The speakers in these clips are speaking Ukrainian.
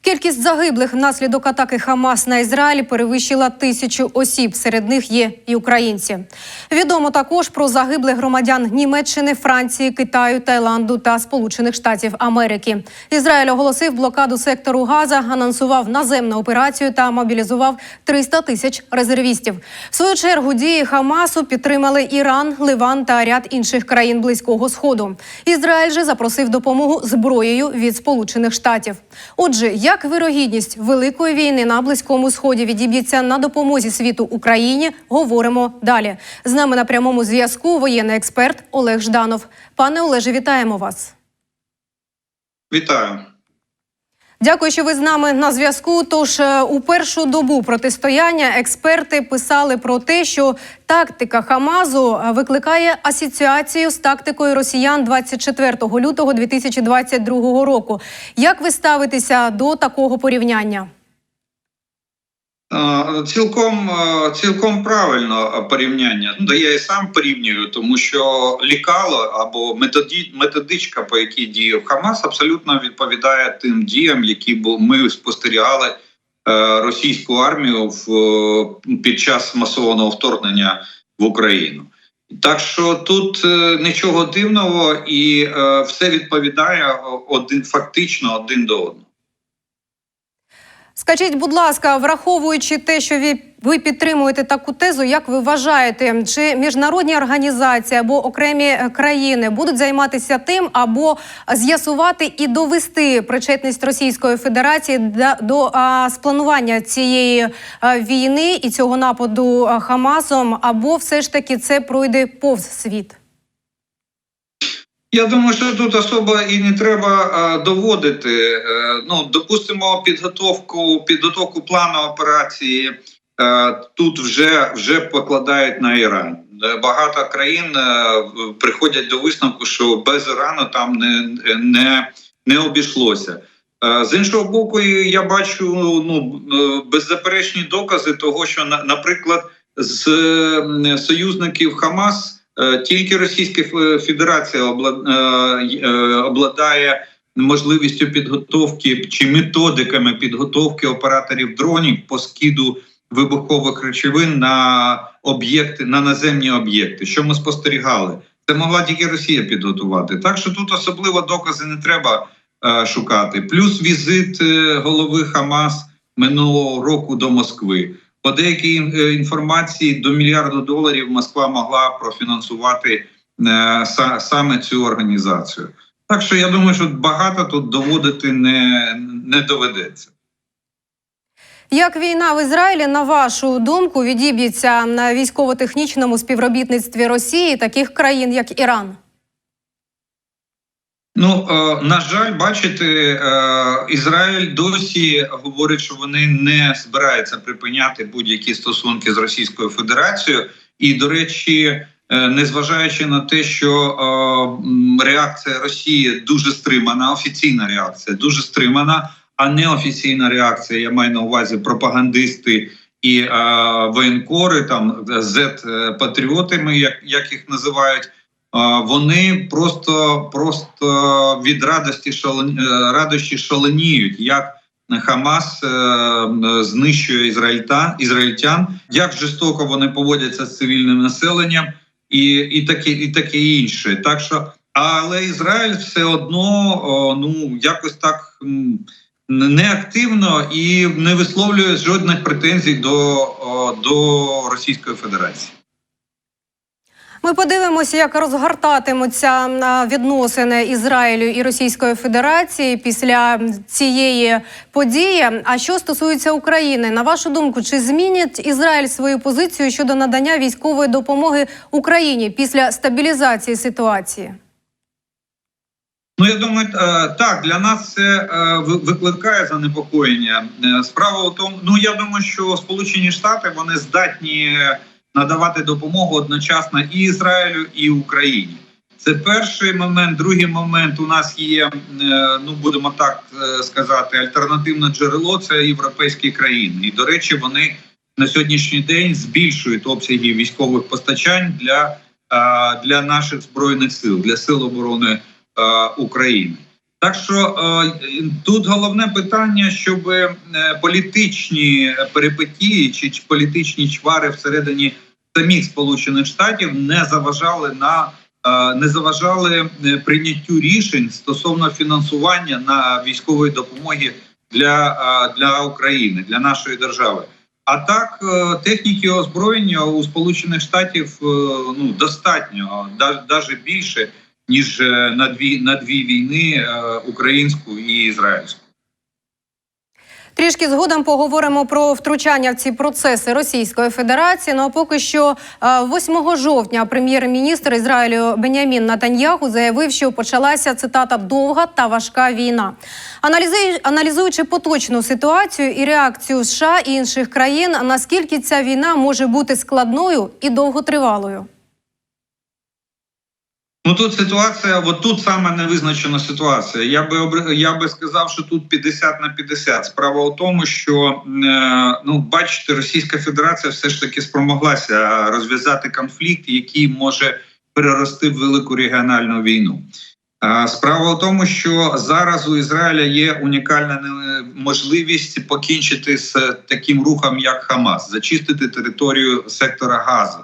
Кількість загиблих внаслідок атаки Хамас на Ізраїль перевищила тисячу осіб. Серед них є і українці. Відомо також про загиблих громадян Німеччини, Франції, Китаю, Таїланду та Сполучених Штатів Америки. Ізраїль оголосив блокаду сектору Газа, анонсував наземну операцію та мобілізував 300 тисяч резервістів. В свою чергу дії Хамасу підтримали Іран, Ливан та ряд інших країн Близького Сходу. Ізраїль же запросив допомогу зброєю від Сполучених Штатів. Отже, як вирогідність великої війни на близькому сході відіб'ється на допомозі світу Україні, говоримо далі. З нами на прямому зв'язку воєнний експерт Олег Жданов. Пане Олеже, вітаємо вас. Вітаю. Дякую, що ви з нами на зв'язку. Тож е, у першу добу протистояння експерти писали про те, що тактика Хамазу е, викликає асоціацію з тактикою росіян 24 лютого 2022 року. Як ви ставитеся до такого порівняння? Цілком цілком правильно порівняння. Ну, я і сам порівнюю, тому що лікало або методі, методичка, по якій діяв Хамас, абсолютно відповідає тим діям, які ми спостерігали е, російську армію в е, під час масованого вторгнення в Україну. Так що тут е, нічого дивного, і все відповідає один фактично один до одного. Скажіть, будь ласка, враховуючи те, що ви, ви підтримуєте таку тезу, як ви вважаєте, чи міжнародні організації або окремі е, країни будуть займатися тим, або з'ясувати і довести причетність Російської Федерації до, до а, спланування цієї а, війни і цього нападу а, Хамасом, або все ж таки це пройде повз світ? Я думаю, що тут особо і не треба е, доводити. Е, ну, допустимо, підготовку підготовку плану операції е, тут вже вже покладають на Іран. Багато країн приходять до висновку, що без Ірану там не, не, не обійшлося. З іншого боку, я бачу ну беззаперечні докази того, що на- наприклад з союзників Хамас. Е, Тільки Російська Федерація е, е, обладає можливістю підготовки чи методиками підготовки операторів дронів по скиду вибухових речовин на об'єкти на наземні об'єкти. Що ми спостерігали? Це могла тільки Росія підготувати. Так що тут особливо докази не треба е, шукати. Плюс візит голови Хамас минулого року до Москви. По деякій е, інформації до мільярду доларів Москва могла профінансувати е, са- саме цю організацію. Так що я думаю, що багато тут доводити не, не доведеться. Як війна в Ізраїлі, на вашу думку, відіб'ється на військово-технічному співробітництві Росії таких країн, як Іран? Ну е, на жаль, бачите, е, Ізраїль досі говорить, що вони не збираються припиняти будь-які стосунки з Російською Федерацією, і до речі, е, незважаючи на те, що реакція Росії дуже стримана, офіційна реакція дуже стримана, а неофіційна реакція, я маю на увазі пропагандисти і воєнкори, там зет-патріотами, як, як їх називають. Вони просто просто від радості шален... е, радощі шаленіють, як Хамас е, знищує ізраїльта, ізраїльтян, як жорстоко вони поводяться з цивільним населенням, і, і таке, і таке інше. Так що, але Ізраїль все одно ну якось так неактивно і не висловлює жодних претензій до, до Російської Федерації. Ми подивимося, як розгортатимуться відносини Ізраїлю і Російської Федерації після цієї події. А що стосується України, на вашу думку, чи змінить Ізраїль свою позицію щодо надання військової допомоги Україні після стабілізації ситуації? Ну, я думаю, е, так для нас це е, викликає занепокоєння. Е, Справа в тому, ну я думаю, що Сполучені Штати вони здатні надавати допомогу одночасно і Ізраїлю, і Україні. Це перший момент. Другий момент у нас є, е, ну будемо так е, сказати, альтернативне джерело це європейські країни. І до речі, вони на сьогоднішній день збільшують обсяги військових постачань для, е, для наших збройних сил, для сил оборони України. Так що тут головне питання, щоб політичні перипетії чи політичні чвари всередині самих Сполучених Штатів не заважали на е, не заважали е, прийняттю рішень стосовно фінансування на військової допомоги для, е, для України, для нашої держави. А так, техніки озброєння у Сполучених Штатів ну достатньо, навіть більше ніж на дві на дві війни українську і ізраїльську. Трішки згодом поговоримо про втручання в ці процеси Російської Федерації. Ну а поки що е, 8 жовтня прем'єр-міністр Ізраїлю Бенямін Натаньяху заявив, що почалася цитата довга та важка війна. Аналізуючи поточну ситуацію і реакцію США і інших країн, наскільки ця війна може бути складною і довготривалою. Ну тут ситуація, от тут саме невизначена ситуація. Я би я би сказав, що тут 50 на 50. Справа у тому, що е, ну бачите, Російська Федерація все ж таки спромоглася розв'язати конфлікт, який може перерости в велику регіональну війну. Справа у тому, що зараз у Ізраїля є унікальна е, можливість покінчити з таким рухом, як Хамас, зачистити територію сектора Газу.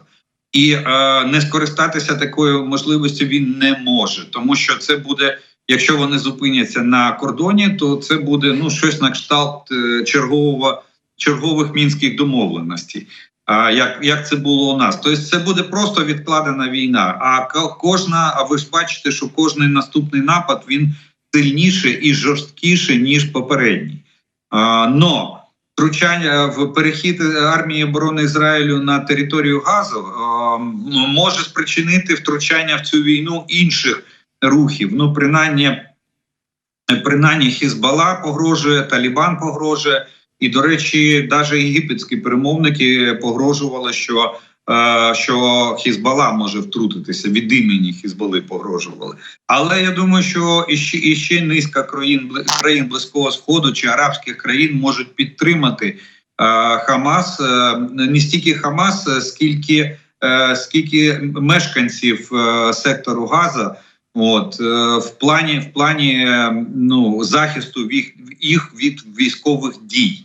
І е, не скористатися такою можливістю він не може, тому що це буде, якщо вони зупиняться на кордоні, то це буде ну щось на кшталт е, чергового чергових мінських домовленостей. А як, як це було у нас? Тобто це буде просто відкладена війна. А кожна, а ви ж бачите, що кожний наступний напад він сильніше і жорсткіше ніж попередній. А, но втручання в перехід армії оборони Ізраїлю на територію Газу е, може спричинити втручання в цю війну інших рухів. Ну, принаймні, принаймні Хізбала погрожує, Талібан погрожує. І, до речі, навіть єгипетські перемовники погрожували, що, е, що Хізбала може втрутитися від імені Хізбали погрожували. Але я думаю, що іще, іще низка країн, країн Близького Сходу чи арабських країн можуть підтримати е, Хамас е, не стільки Хамас, е, скільки, е, скільки мешканців е, сектору Газа. От е, в плані в плані е, ну захисту їх від військових дій.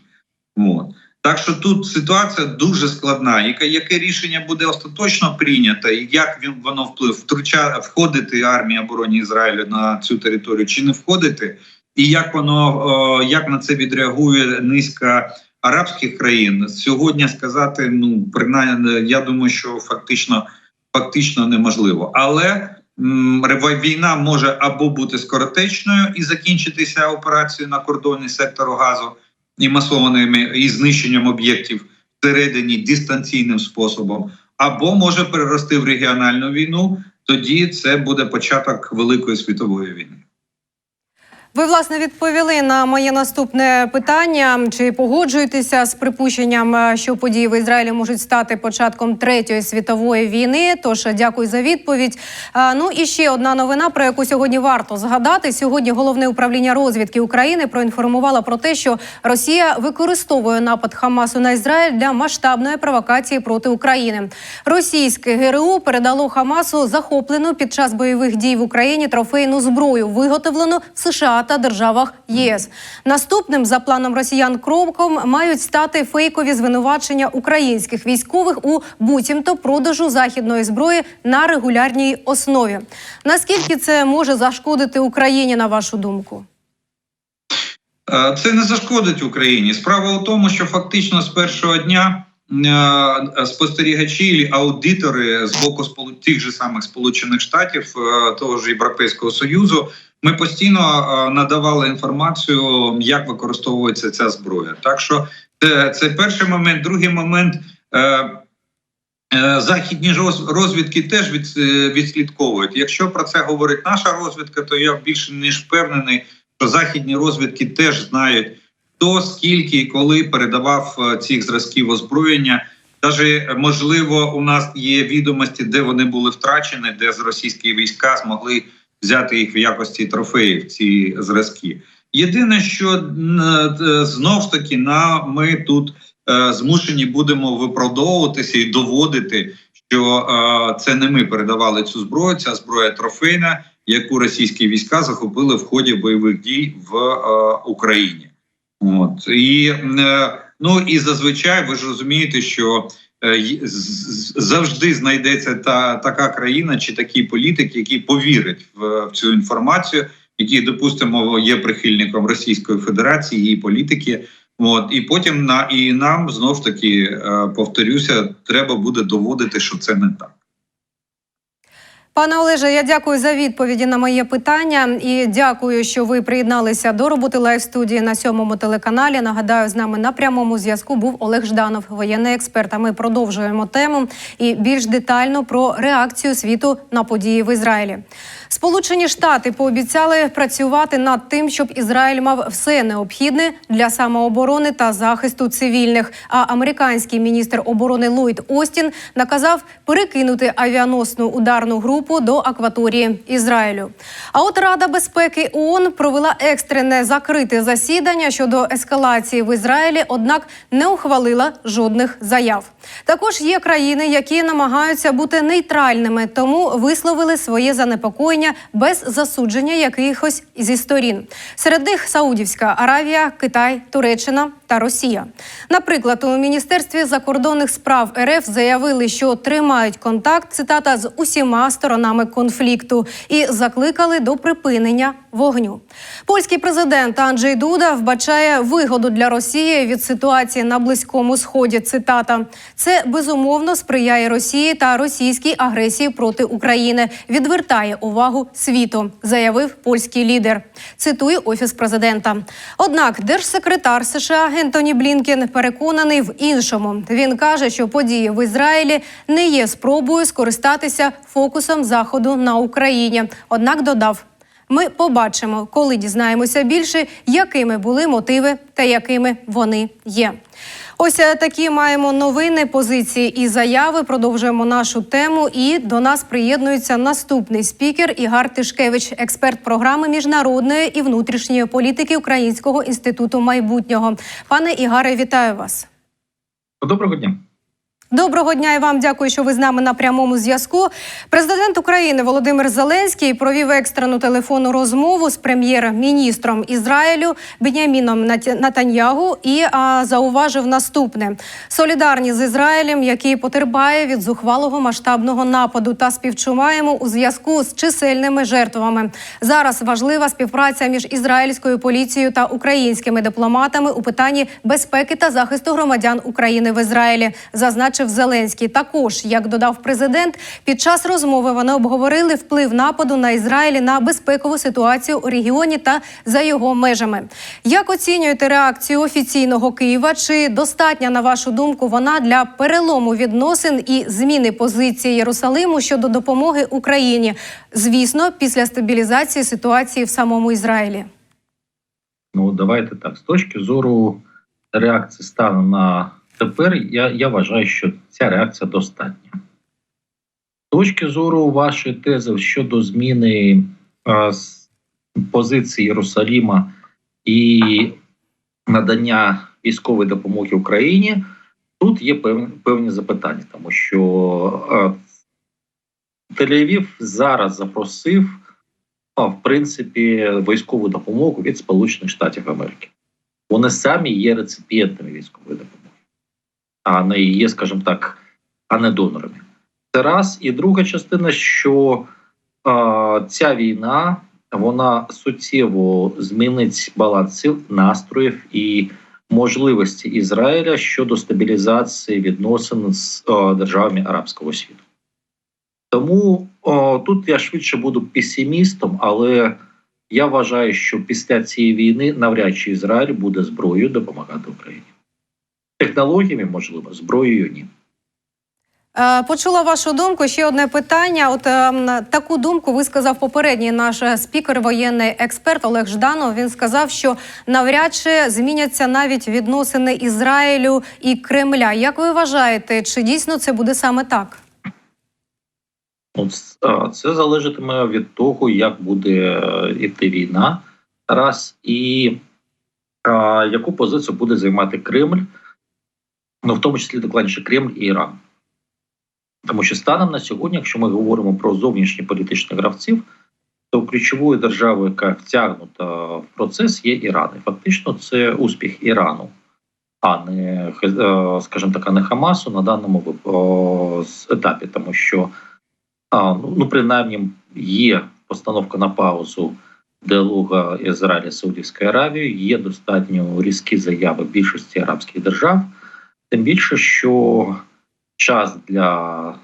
От. Так що тут ситуація дуже складна. Яке, яке рішення буде остаточно прийнято, і як він воно вплив втруча входити армія оборони Ізраїлю на цю територію чи не входити, і як воно о, як на це відреагує низка арабських країн сьогодні сказати. Ну принаймні, я думаю, що фактично фактично неможливо, але м, війна може або бути скоротечною і закінчитися операцією на кордоні сектору газу і масованими і знищенням об'єктів всередині дистанційним способом, або може перерости в регіональну війну. Тоді це буде початок великої світової війни. Ви власне відповіли на моє наступне питання: чи погоджуєтеся з припущенням, е, що події в Ізраїлі можуть стати початком третьої світової війни? Тож е, дякую за відповідь. А, Ну і ще одна новина, про яку сьогодні варто згадати. Сьогодні головне управління розвідки України проінформувало про те, що Росія використовує напад Хамасу на Ізраїль для масштабної провокації проти України. Російське ГРУ передало Хамасу захоплену під час бойових дій в Україні трофейну зброю, виготовлену в США та державах ЄС. Наступним за планом росіян кроком мають стати фейкові звинувачення українських військових у буцімто продажу західної зброї на регулярній основі. Наскільки це може зашкодити Україні, на вашу думку? Е, Це не зашкодить Україні. Справа у тому, що фактично з першого дня е, спостерігачі аудитори з боку тих же самих Сполучених Штатів, е, того ж Європейського Союзу, ми постійно е, надавали інформацію, як використовується ця зброя. Так що це, перший момент. Другий момент. е, е, Західні роз- розвідки теж від, відслідковують. Якщо про це говорить наша розвідка, то я більше ніж впевнений, що західні розвідки теж знають, хто скільки і коли передавав цих зразків озброєння. Навіть можливо, у нас є відомості, де вони були втрачені, де з російські війська змогли взяти їх в якості трофеїв. Ці зразки. Єдине, що е, знов ж таки на ми тут е, змушені будемо виправдовуватися і доводити, що е, це не ми передавали цю зброю. Ця зброя трофейна, яку російські війська захопили в ході бойових дій в е, Україні. От і е, ну і зазвичай ви ж розумієте, що е, завжди знайдеться та така країна чи такий політик, який повірить в, в цю інформацію, який, допустимо, є прихильником Російської Федерації її політики. От і потім на і нам знов таки е, повторюся, треба буде доводити, що це не так. Пане Олеже, я дякую за відповіді на моє питання і дякую, що ви приєдналися до роботи лайв студії на сьомому телеканалі. Нагадаю, з нами на прямому зв'язку був Олег Жданов, воєнний експерт. А ми продовжуємо тему і більш детально про реакцію світу на події в Ізраїлі. Сполучені Штати пообіцяли працювати над тим, щоб Ізраїль мав все необхідне для самооборони та захисту цивільних. А американський міністр оборони Ллойд Остін наказав перекинути авіаносну ударну групу до акваторії Ізраїлю. А от Рада безпеки ООН провела екстрене закрите засідання щодо ескалації в Ізраїлі, однак не ухвалила жодних заяв. Також є країни, які намагаються бути нейтральними, тому висловили своє занепокоєння без засудження якихось зі сторін. Серед них Саудівська Аравія, Китай, Туреччина та Росія. Наприклад, у міністерстві закордонних справ РФ заявили, що тримають контакт цитата з усіма сторонами конфлікту і закликали до припинення вогню. Польський президент Анджей Дуда вбачає вигоду для Росії від ситуації на близькому сході. Цитата це безумовно сприяє Росії та російській агресії проти України. Відвертає увагу світу, заявив польський лідер. Цитує офіс президента. Однак держсекретар США Гентоні Блінкен переконаний в іншому. Він каже, що події в Ізраїлі не є спробою скористатися фокусом заходу на Україні. Однак додав. Ми побачимо, коли дізнаємося більше, якими були мотиви та якими вони є. Ось е, такі маємо новини, позиції і заяви. Продовжуємо нашу тему. І до нас приєднується наступний спікер Ігар Тишкевич, експерт програми міжнародної і внутрішньої політики Українського інституту майбутнього. Пане Ігаре, вітаю вас. Доброго дня. Доброго дня і вам дякую, що ви з нами на прямому зв'язку. Президент України Володимир Зеленський провів екстрену телефонну розмову з прем'єр-міністром Ізраїлю Беняміном Натаньягу і а, зауважив наступне: солідарні з Ізраїлем, який потерпає від зухвалого масштабного нападу, та співчуваємо у зв'язку з чисельними жертвами. Зараз важлива співпраця між ізраїльською поліцією та українськими дипломатами у питанні безпеки та захисту громадян України в Ізраїлі, зазначив Зеленський. Також, як додав президент, під час розмови вони обговорили вплив нападу на Ізраїлі на безпекову ситуацію у регіоні та за його межами. Як оцінюєте реакцію офіційного Києва? Чи достатня, на вашу думку, вона для перелому відносин і зміни позиції Єрусалиму щодо допомоги Україні? Звісно, після стабілізації ситуації в самому Ізраїлі. Ну давайте так. З точки зору реакції стану на тепер, я, я вважаю, що ця реакція достатня. З точки зору вашої тези щодо зміни а, позиції Єрусаліма і надання військової допомоги Україні, тут є певні, певні запитання, тому що Тель-Авів зараз запросив а, в принципі військову допомогу від Сполучених Штатів Америки. Вони самі є реципієнтами військової допомоги, а не є, скажімо так, а не донорами. Це раз. І друга частина, що а, ця війна вона суттєво змінить баланс сил, настроїв і можливості Ізраїля щодо стабілізації відносин з а, державами арабського світу. Тому о, тут я швидше буду песимістом, але я вважаю, що після цієї війни навряд чи Ізраїль буде зброєю допомагати Україні. Технологіями, можливо, зброєю ні. Е, Почула вашу думку. Ще одне питання. От ем, таку думку висказав попередній наш е, спікер, воєнний експерт Олег Жданов. Він сказав, що навряд чи зміняться навіть відносини Ізраїлю і Кремля. Як ви вважаєте, чи дійсно це буде саме так? Ну, це залежатиме від того, як буде е, йти війна, раз і а, яку позицію буде займати Кремль, ну в тому числі докладніше Кремль і Іран. Тому що станом на сьогодні, якщо ми говоримо про зовнішніх політичних гравців, то ключовою державою, яка втягнута в процес, є Іран. І фактично це успіх Ірану, а не е, скажімо так, а не Хамасу на даному етапі, тому що ну, ну принаймні є постановка на паузу діалога Ізраїля з Саудівською Аравією, є достатньо різкі заяви більшості арабських держав. Тим більше, що час для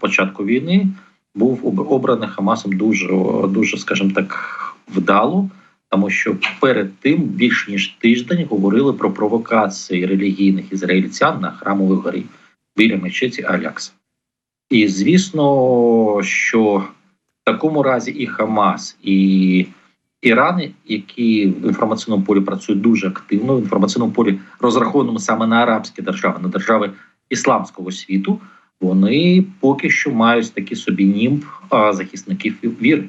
початку війни був обраний Хамасом дуже, дуже, скажімо так, вдало, тому що перед тим більш ніж тиждень говорили про провокації релігійних ізраїльтян на храмовій горі біля мечеті Алякса. І звісно, що в такому разі і Хамас, і Іран, які в інформаційному полі працюють дуже активно, в інформаційному полі розрахованому саме на арабські держави, на держави ісламського світу, вони поки що мають такі собі німб захисників віри.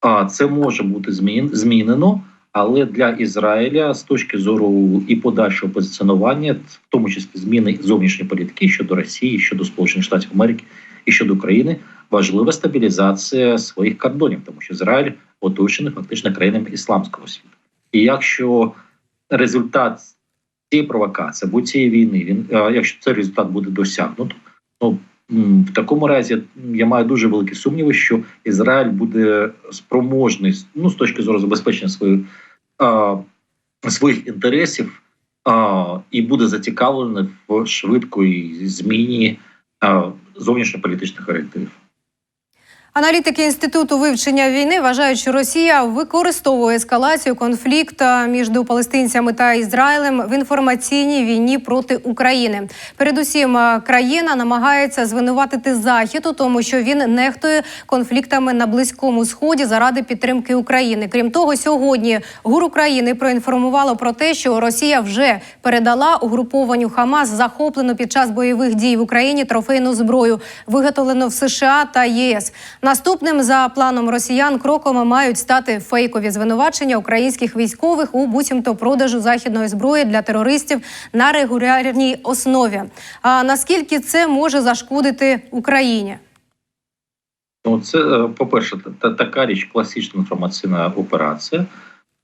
А це може бути змінено, але для Ізраїля з точки зору і подальшого позиціонування, в тому числі зміни зовнішньої політики щодо Росії, щодо Сполучених Штатів Америки і щодо України, важлива стабілізація своїх кордонів, тому що Ізраїль оточений фактично країнами ісламського світу. І якщо результат цієї провокації або цієї війни, він е, якщо цей результат буде досягнуто, ну в такому разі я маю дуже великі сумніви, що Ізраїль буде спроможний ну з точки зору забезпечення своїх е, своїх інтересів е, і буде зацікавлений в швидкої зміні е, зовнішньополітичних орієнтирів. Аналітики інституту вивчення війни вважають, що Росія використовує ескалацію конфлікту між палестинцями та Ізраїлем в інформаційній війні проти України. Передусім, е, країна намагається звинуватити захід у тому, що він нехтує конфліктами на близькому сході заради підтримки України. Крім того, сьогодні ГУР України проінформувало про те, що Росія вже передала угрупованню Хамас захоплену під час бойових дій в Україні трофейну зброю, виготовлену в США та ЄС. Наступним за планом росіян кроком мають стати фейкові звинувачення українських військових у буцімто продажу західної зброї для терористів на регулярній основі. А наскільки це може зашкодити Україні? Ну, це, е, по-перше, та- та- така річ класична інформаційна операція.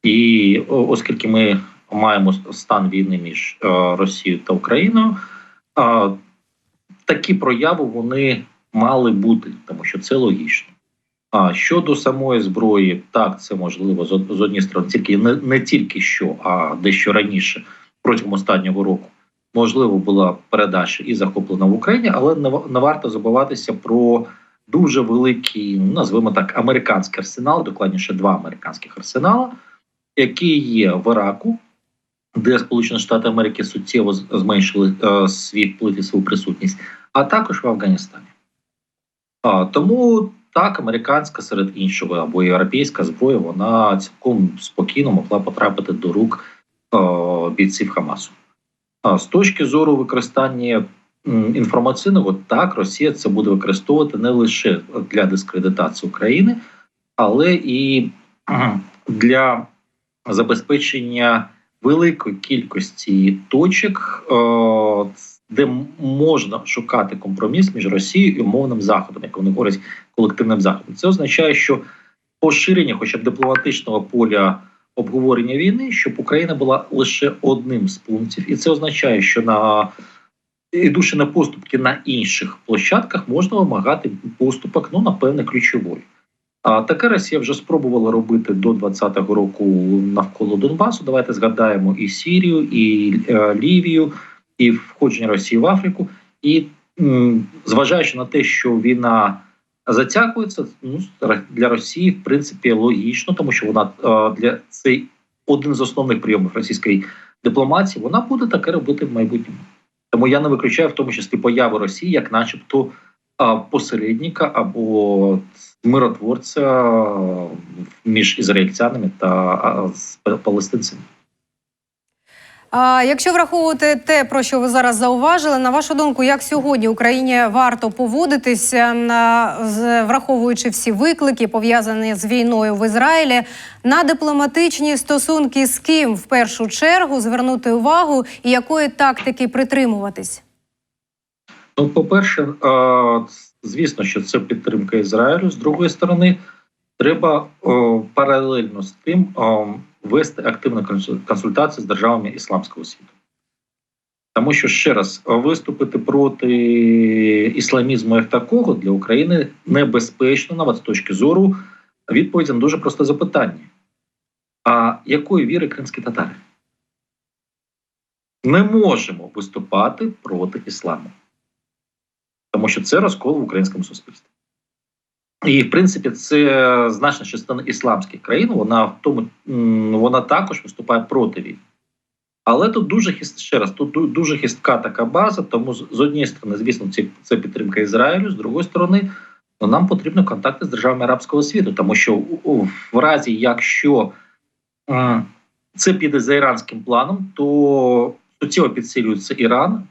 І оскільки ми маємо стан війни між е, Росією та Україною, такі прояви вони мали бути, тому що це логічно. А щодо самої зброї, так це можливо з, однієї сторони, тільки не, не тільки що, а дещо раніше, протягом останнього року, можливо, була передача і захоплена в Україні, але не, не варто забуватися про дуже великий, назвемо так, американський арсенал, докладніше два американських арсенала, які є в Іраку, де Сполучені Штати Америки суттєво зменшили е, свій вплив і свою присутність, а також в Афганістані. Тому так, американська серед іншого або європейська зброя, вона цілком спокійно могла потрапити до рук бійців Хамасу. А з точки зору використання інформаційного, так, Росія це буде використовувати не лише для дискредитації України, але і для забезпечення великої кількості точок, де можна шукати компроміс між Росією і умовним заходом, як вони говорять, колективним заходом. Це означає, що поширення, хоча б дипломатичного поля обговорення війни, щоб Україна була лише одним з пунктів, і це означає, що на ідучи на поступки на інших площадках, можна вимагати поступок, ну напевне, ключової. А таке Росія вже спробувала робити до 2020 року навколо Донбасу. Давайте згадаємо і Сірію, і е, Лівію, і входження Росії в Африку. І зважаючи на те, що війна затягується, ну для Росії в принципі логічно, тому що вона е, для цей один з основних прийомів російської дипломатії, вона буде таке робити в майбутньому. Тому я не виключаю в тому числі появи Росії, як, начебто, посередника або миротворця між ізраїльтянами та з па- палестинцями. А якщо враховувати те, про що ви зараз зауважили, на вашу думку, як сьогодні Україні варто поводитися, на, враховуючи всі виклики, пов'язані з війною в Ізраїлі, на дипломатичні стосунки з ким в першу чергу звернути увагу і якої тактики притримуватись? Ну, по-перше, звісно, що це підтримка Ізраїлю. З другої сторони, треба паралельно з тим вести активну консультацію з державами ісламського світу. Тому що ще раз виступити проти ісламізму як такого для України небезпечно, навіть з точки зору відповіді на дуже просте запитання: а якої віри кримські татари? Не можемо виступати проти ісламу, тому що це розкол в українському суспільстві. І, в принципі, це значна частина ісламських країн. Вона в тому вона також виступає проти війни. Але тут дуже хист, ще раз, тут дуже хистка така база. Тому з однієї сторони, звісно, це підтримка Ізраїлю, з другої сторони, ну, нам потрібно контакти з державами арабського світу, тому що в разі, якщо це піде за іранським планом, то суттєво підсилюється Іран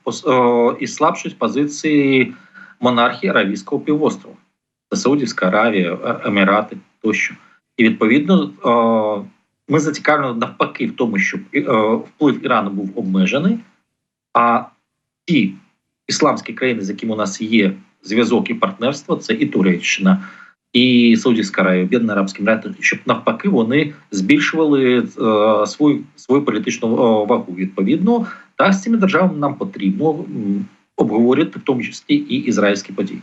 і слабшують позиції монархії Аравійського півострова. Саудівська Аравія, Е- Емірати тощо. І відповідно ми зацікавлені навпаки в тому, щоб е, вплив Ірану був обмежений, а ті ісламські країни, з якими у нас є зв'язок і партнерство, це і Туреччина, і Саудівська Аравія, Об'єднані Арабські Емірати, щоб навпаки вони збільшували е, свою, свою політичну е, вагу. Відповідно, так з цими державами нам потрібно м, обговорювати в тому числі і ізраїльські події.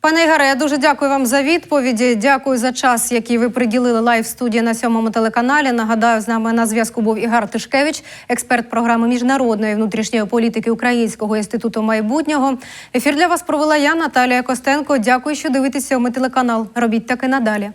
Пане Ігоре, я дуже дякую вам за відповіді. Дякую за час, який ви приділили лайв студії на сьомому телеканалі. Нагадаю, з нами на зв'язку був Ігор Тишкевич, експерт програми міжнародної внутрішньої політики Українського інституту майбутнього. Ефір для вас провела я, Наталія Костенко. Дякую, що дивитесь сьомий телеканал. Робіть таки надалі.